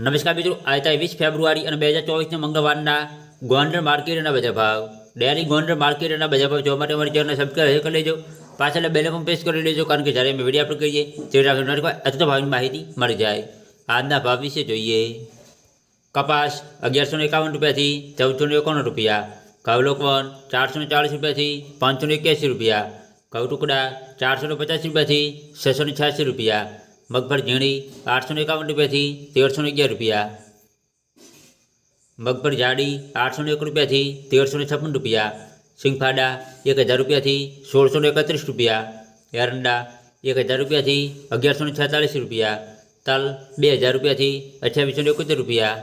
નમસ્કાર મિત્રો આજે વીસ ફેબ્રુઆરી અને બે હજાર ચોવીસના મંગળવારના ગોંડલ માર્કેટના બજાર ભાવ ડેરી ગોંડલ માર્કેટના બજાર ભાવ જોવા માટે અમારી ચેનલ સબસ્ક્રાઈબ કરી લેજો પાછળ બેલ પણ પ્રેસ કરી લેજો કારણ કે જ્યારે અમે વિડીયો અપલોડ કરીએ તે અથવા ભાવની માહિતી મળી જાય આજના ભાવ વિશે જોઈએ કપાસ અગિયારસો ને એકાવન રૂપિયાથી ચૌદસો ને એકાવન રૂપિયા ઘઉં લોકવન ચારસો ને ચાળીસ રૂપિયાથી પાંચસો ને એક્યાસી રૂપિયા ઘઉં ટુકડા ચારસો ને પચાસ રૂપિયાથી છસો ને છ્યાસી રૂપિયા મગફળી ઝીણી આઠસો ને એકાવન રૂપિયાથી તેરસો ને અગિયાર રૂપિયા મગફળી જાડી આઠસો ને એક રૂપિયાથી તેરસો ને છપ્પન રૂપિયા સિંગફાડા એક હજાર રૂપિયાથી સોળસો ને એકત્રીસ રૂપિયા એરંડા એક હજાર રૂપિયાથી અગિયારસો ને છેતાલીસ રૂપિયા તલ બે હજાર રૂપિયાથી અઠ્યાવીસો ને એકોતેર રૂપિયા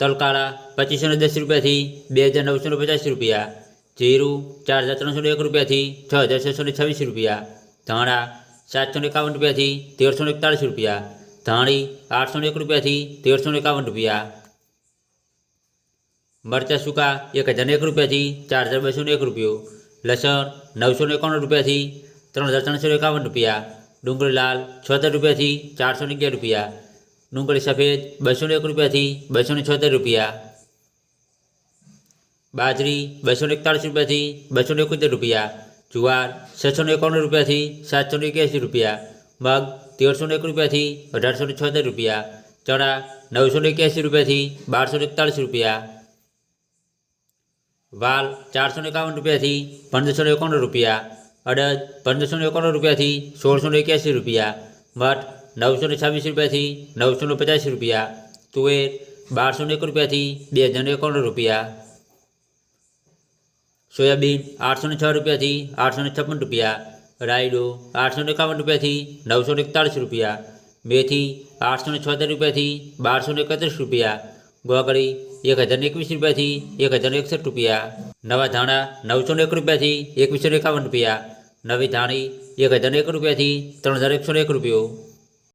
તલકાળા પચીસો ને દસ રૂપિયાથી બે હજાર નવસો ને પચાસ રૂપિયા જીરું ચાર હજાર ત્રણસો ને એક રૂપિયાથી છ હજાર છસો ને છવ્વીસ રૂપિયા ધાણા સાતસો ને એકાવન રૂપિયાથી તેરસો ને એકતાળીસ રૂપિયા ધાણી આઠસો ને એક રૂપિયાથી તેરસો ને એકાવન રૂપિયા મરચાં સૂકા એક હજાર ને એક રૂપિયાથી ચાર હજાર બસો ને એક રૂપિયો લસણ નવસો ને એકાવન રૂપિયાથી ત્રણ હજાર ત્રણસો ને એકાવન રૂપિયા ડુંગળી લાલ છોતેર રૂપિયાથી ચારસો ને અગિયાર રૂપિયા ડુંગળી સફેદ બસો ને એક રૂપિયાથી બસો ને છોતેર રૂપિયા બાજરી બસો ને એકતાળીસ રૂપિયાથી બસો ને એકોતેર રૂપિયા જુવાર છસો એકાવન રૂપિયાથી સાતસો એક્યાસી રૂપિયા, મગ તેરસો એક રૂપિયાથી અઢારસો ને છોતેર રૂપિયા, ચણા નવસો ને એક્યાસી રૂપિયાથી બારસો એકતાળીસ રૂપિયા, વાલ ચારસો એકાવન રૂપિયાથી પંદરસો ને એકાવન રૂપિયા, અડદ પંદરસો એકાવન રૂપિયાથી સોળસો ને એક્યાસી રૂપિયા, મઠ નવસો ને છવ્વીસ રૂપિયાથી નવસો પચાસ રૂપિયા, તુવેર બારસો એક રૂપિયાથી બે હજાર એકાવન રૂપિયા સોયાબીન આઠસો ને છ રૂપિયાથી આઠસો ને છપ્પન રૂપિયા, રાયડો આઠસો ને એકાવન રૂપિયાથી નવસો ને એકતાળીસ રૂપિયા, મેથી આઠસો ને છોતેર રૂપિયાથી બારસો ને એકત્રીસ રૂપિયા, ગોગળી એક હજાર એકવીસ રૂપિયાથી એક હજાર એકસઠ રૂપિયા, નવા ધાણા નવસો ને એક રૂપિયાથી એકવીસો ને એકાવન રૂપિયા, નવી ધાણી એક હજાર એક રૂપિયાથી ત્રણ હજાર એકસો ને એક રૂપિયો.